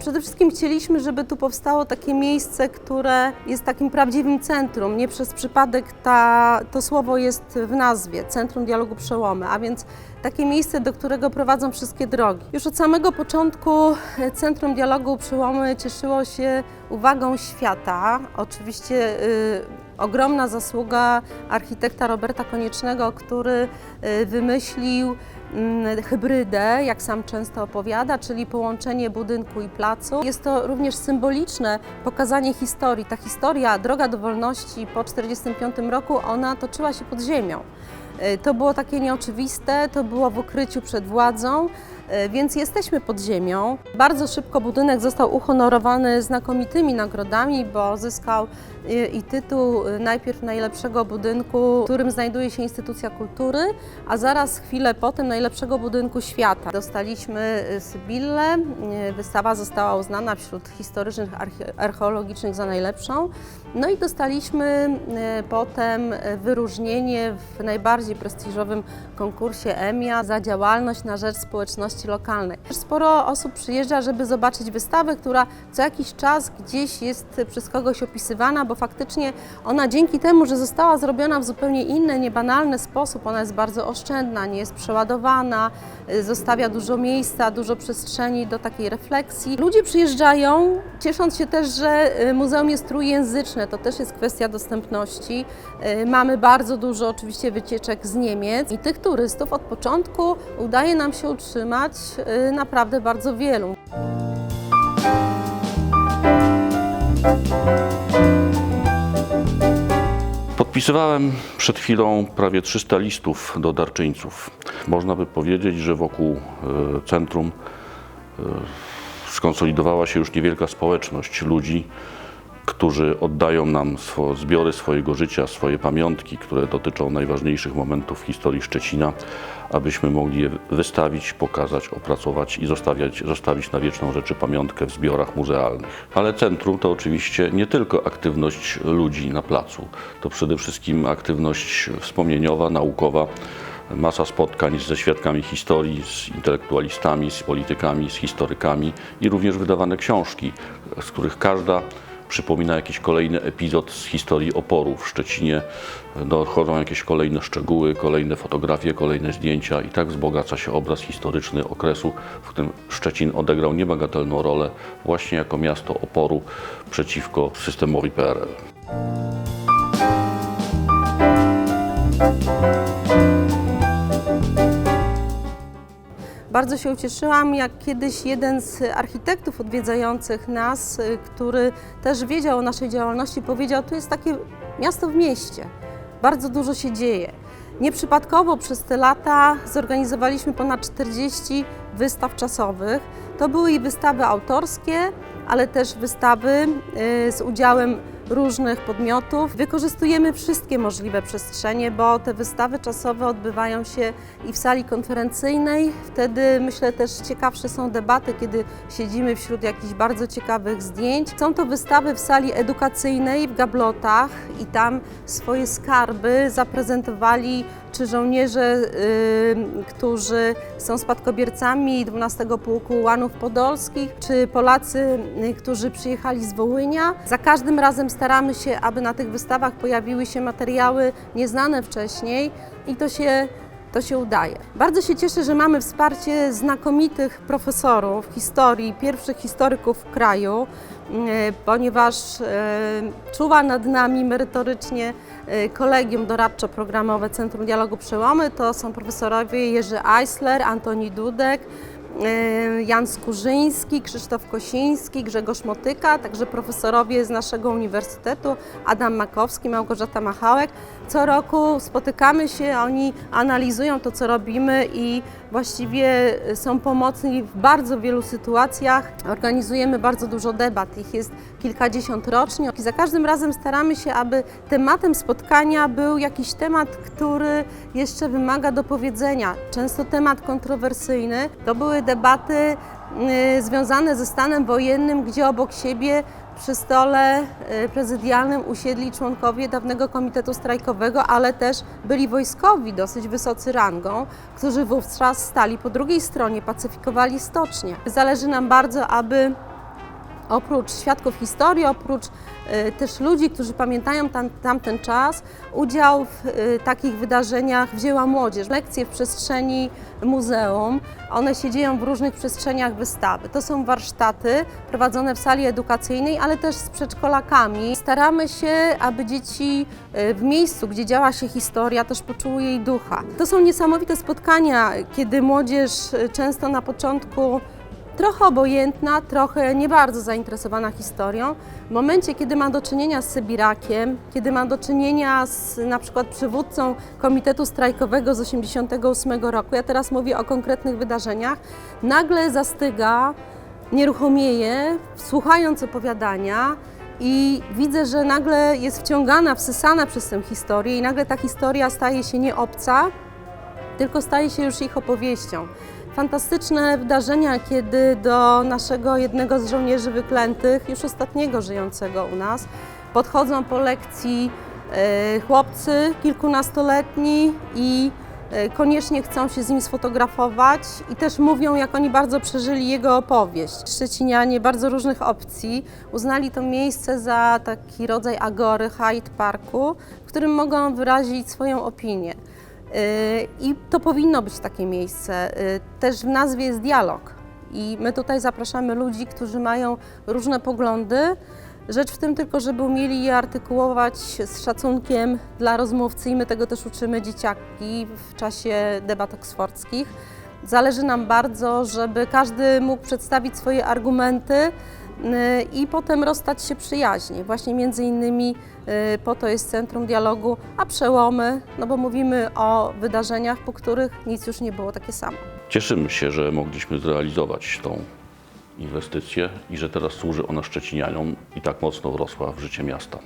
Przede wszystkim chcieliśmy, żeby tu powstało takie miejsce, które jest takim prawdziwym centrum. Nie przez przypadek ta, to słowo jest w nazwie Centrum Dialogu Przełomy, a więc takie miejsce, do którego prowadzą wszystkie drogi. Już od samego początku e, Centrum Dialogu Przełomy cieszyło się uwagą świata. Oczywiście y, ogromna zasługa architekta Roberta Koniecznego, który y, wymyślił mm, hybrydę, jak sam często opowiada, czyli połączenie budynku i placu. Jest to również symboliczne pokazanie historii. Ta historia, droga do wolności po 1945 roku, ona toczyła się pod ziemią. Y, To było takie nieoczywiste, to było w ukryciu przed władzą, y, więc jesteśmy pod ziemią. Bardzo szybko budynek został uhonorowany znakomitymi nagrodami, bo zyskał y, i tytuł najpierw najlepszego budynku, w którym znajduje się instytucja kultury, a zaraz chwilę potem najlepszego budynku świata. Dostaliśmy Sybillę, wystawa została uznana wśród historycznych, arche- archeologicznych za najlepszą. No i dostaliśmy potem wyróżnienie w najbardziej prestiżowym konkursie EMIA za działalność na rzecz społeczności lokalnej. Sporo osób przyjeżdża, żeby zobaczyć wystawę, która co jakiś czas gdzieś jest przez kogoś opisywana, bo faktycznie ona dzięki temu, że została zrobiona w zupełnie inny, niebanalny sposób, ona jest bardzo oszczędna, nie jest przeładowana, y, zostawia dużo miejsca, dużo przestrzeni do takiej refleksji. Ludzie przyjeżdżają, ciesząc się też, że y, muzeum jest trójjęzyczne, to też jest kwestia dostępności. Y, Mamy bardzo dużo oczywiście wycieczek z Niemiec i tych turystów od początku udaje nam się utrzymać y, naprawdę bardzo wielu. Podpisywałem przed chwilą prawie 300 listów do darczyńców. Można by powiedzieć, że wokół e, centrum e, skonsolidowała się już niewielka społeczność ludzi, którzy oddają nam swo, zbiory swojego życia, swoje pamiątki, które dotyczą najważniejszych momentów w historii Szczecina, abyśmy mogli je wystawić, pokazać, opracować i zostawiać, zostawić na wieczną rzeczy pamiątkę w zbiorach muzealnych. Ale centrum to oczywiście nie tylko aktywność ludzi na placu, to przede wszystkim aktywność wspomnieniowa, naukowa, masa spotkań ze świadkami historii, z intelektualistami, z politykami, z historykami i również wydawane książki, z których każda przypomina jakiś kolejny epizod z historii oporu w Szczecinie. Dochodzą jakieś kolejne szczegóły, kolejne fotografie, kolejne zdjęcia i tak wzbogaca się obraz historyczny okresu, w którym Szczecin odegrał niebagatelną rolę właśnie jako miasto oporu przeciwko systemowi PRL. Bardzo się ucieszyłam, jak kiedyś jeden z architektów odwiedzających nas, y, który też wiedział o naszej działalności, powiedział: Tu jest takie miasto w mieście, bardzo dużo się dzieje. Nieprzypadkowo przez te lata zorganizowaliśmy ponad 40 wystaw czasowych. To były i wystawy autorskie, ale też wystawy y, z udziałem różnych podmiotów. Wykorzystujemy wszystkie możliwe przestrzenie, bo te wystawy czasowe odbywają się i w sali konferencyjnej. Wtedy myślę też ciekawsze są debaty, kiedy siedzimy wśród jakichś bardzo ciekawych zdjęć. Są to wystawy w sali edukacyjnej w Gablotach i tam swoje skarby zaprezentowali czy żołnierze, y, którzy są spadkobiercami 12 Pułku Łanów Podolskich, czy Polacy, y, którzy przyjechali z Wołynia. Za każdym razem staramy się, aby na tych wystawach pojawiły się materiały nieznane wcześniej i to się to się udaje. Bardzo się cieszę, że mamy wsparcie znakomitych profesorów historii, pierwszych historyków w kraju, e, ponieważ e, czuwa nad nami merytorycznie e, kolegium doradczo-programowe Centrum Dialogu Przełomy. To są profesorowie Jerzy Eisler, Antoni Dudek, Jan Skurzyński, Krzysztof Kosiński, Grzegorz Motyka, także profesorowie z naszego uniwersytetu, Adam Makowski, Małgorzata Machałek. Co roku spotykamy się, oni analizują to, co robimy i właściwie są pomocni w bardzo wielu sytuacjach. Organizujemy bardzo dużo debat, ich jest kilkadziesiąt rocznie i za każdym razem staramy się, aby tematem spotkania był jakiś temat, który jeszcze wymaga dopowiedzenia. Często temat kontrowersyjny. To były debaty związane ze stanem wojennym, gdzie obok siebie Przy stole y, prezydialnym usiedli członkowie dawnego komitetu strajkowego, ale też byli wojskowi dosyć wysocy rangą, którzy wówczas stali po drugiej stronie, pacyfikowali stocznie. Zależy nam bardzo, aby oprócz świadków historii, oprócz y, też ludzi, którzy pamiętają tam, tamten czas, udział w y, takich wydarzeniach wzięła młodzież. Lekcje w przestrzeni muzeum, one się dzieją w różnych przestrzeniach wystawy. To są warsztaty prowadzone w sali edukacyjnej, ale też z przedszkolakami. Staramy się, aby dzieci y, w miejscu, gdzie działa się historia, też poczuły jej ducha. To są niesamowite spotkania, kiedy młodzież często na początku trochę obojętna, trochę nie bardzo zainteresowana historią. W momencie, kiedy ma do czynienia z Sybirakiem, kiedy ma do czynienia z na przykład przywódcą Komitetu Strajkowego z 1988 roku, ja teraz mówię o konkretnych wydarzeniach, nagle zastyga, nieruchomieje, słuchając opowiadania i widzę, że nagle jest wciągana, wsysana przez tę historię i nagle ta historia staje się nie obca, tylko staje się już ich opowieścią. Fantastyczne wydarzenia, kiedy do naszego jednego z żołnierzy wyklętych, już ostatniego żyjącego u nas, podchodzą po lekcji e, chłopcy kilkunastoletni i e, koniecznie chcą się z nim sfotografować i też mówią, jak oni bardzo przeżyli jego opowieść. Szczecinianie bardzo różnych opcji uznali to miejsce za taki rodzaj agory, Hyde Parku, w którym mogą wyrazić swoją opinię. Y, I to powinno być takie miejsce. Y, Też w nazwie jest dialog. I my tutaj zapraszamy ludzi, którzy mają różne poglądy. Rzecz w tym tylko, żeby umieli je artykułować z szacunkiem dla rozmówcy i my tego też uczymy dzieciaki w czasie debat oksfordzkich. Zależy nam bardzo, żeby każdy mógł przedstawić swoje argumenty i potem rozstać się przyjaźnie. Właśnie między innymi y, po to jest Centrum Dialogu, a przełomy, no bo mówimy o wydarzeniach, po których nic już nie było takie samo. Cieszymy się, że mogliśmy zrealizować tą inwestycję i że teraz służy ona Szczecinianiom i tak mocno wrosła w życie miasta.